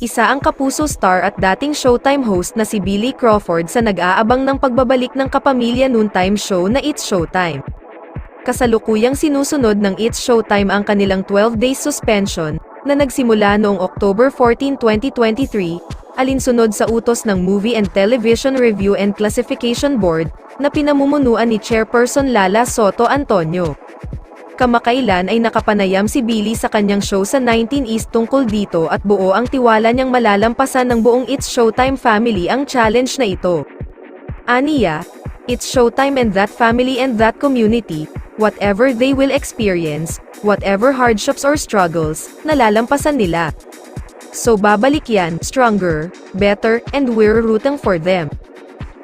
Isa ang kapuso star at dating Showtime host na si Billy Crawford sa nag-aabang ng pagbabalik ng kapamilya noontime show na It's Showtime. Kasalukuyang sinusunod ng It's Showtime ang kanilang 12 days suspension, na nagsimula noong October 14, 2023, alinsunod sa utos ng Movie and Television Review and Classification Board, na pinamumunuan ni Chairperson Lala Soto Antonio. Kamakailan ay nakapanayam si Billy sa kanyang show sa 19 East tungkol dito at buo ang tiwala niyang malalampasan ng buong It's Showtime family ang challenge na ito. Aniya, it's Showtime and that family and that community, whatever they will experience, whatever hardships or struggles, nalalampasan nila. So babalik yan, stronger, better, and we're rooting for them.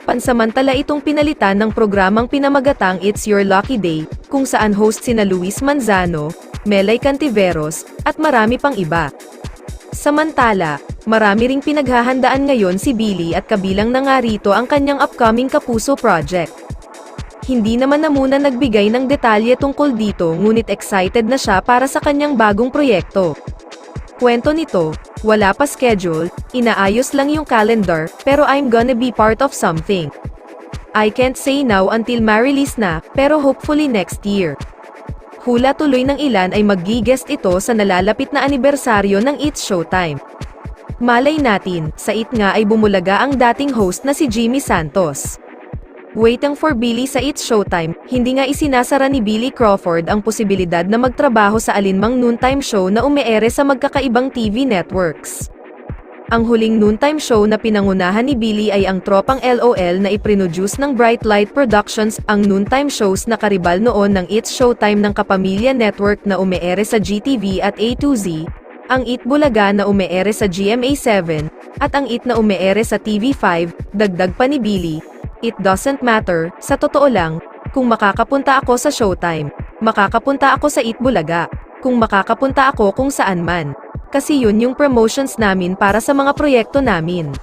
Pansamantala itong pinalitan ng programang pinamagatang It's Your Lucky Day, kung saan host sina Luis Manzano, Melay Cantiveros, at marami pang iba. Samantala, marami ring pinaghahandaan ngayon si Billy at kabilang na nga rito ang kanyang upcoming Kapuso project. Hindi naman na muna nagbigay ng detalye tungkol dito ngunit excited na siya para sa kanyang bagong proyekto. Kwento nito, wala pa schedule, inaayos lang yung calendar, pero I'm gonna be part of something. I can't say now until ma-release na, pero hopefully next year. Hula tuloy ng ilan ay maggi-guest ito sa nalalapit na anibersaryo ng It's Showtime. Malay natin, sa It nga ay bumulaga ang dating host na si Jimmy Santos. Waiting for Billy sa It's Showtime, hindi nga isinasara ni Billy Crawford ang posibilidad na magtrabaho sa alinmang noontime show na umeere sa magkakaibang TV networks. Ang huling noontime show na pinangunahan ni Billy ay ang Tropang LOL na iprinuduce ng Bright Light Productions, ang noontime shows na karibal noon ng It's Showtime ng Kapamilya Network na umeere sa GTV at A2Z, ang It Bulaga na umeere sa GMA7, at ang It na umeere sa TV5, dagdag pa ni Billy, It doesn't matter, sa totoo lang, kung makakapunta ako sa Showtime, makakapunta ako sa It Bulaga, kung makakapunta ako kung saan man. Kasi yun yung promotions namin para sa mga proyekto namin.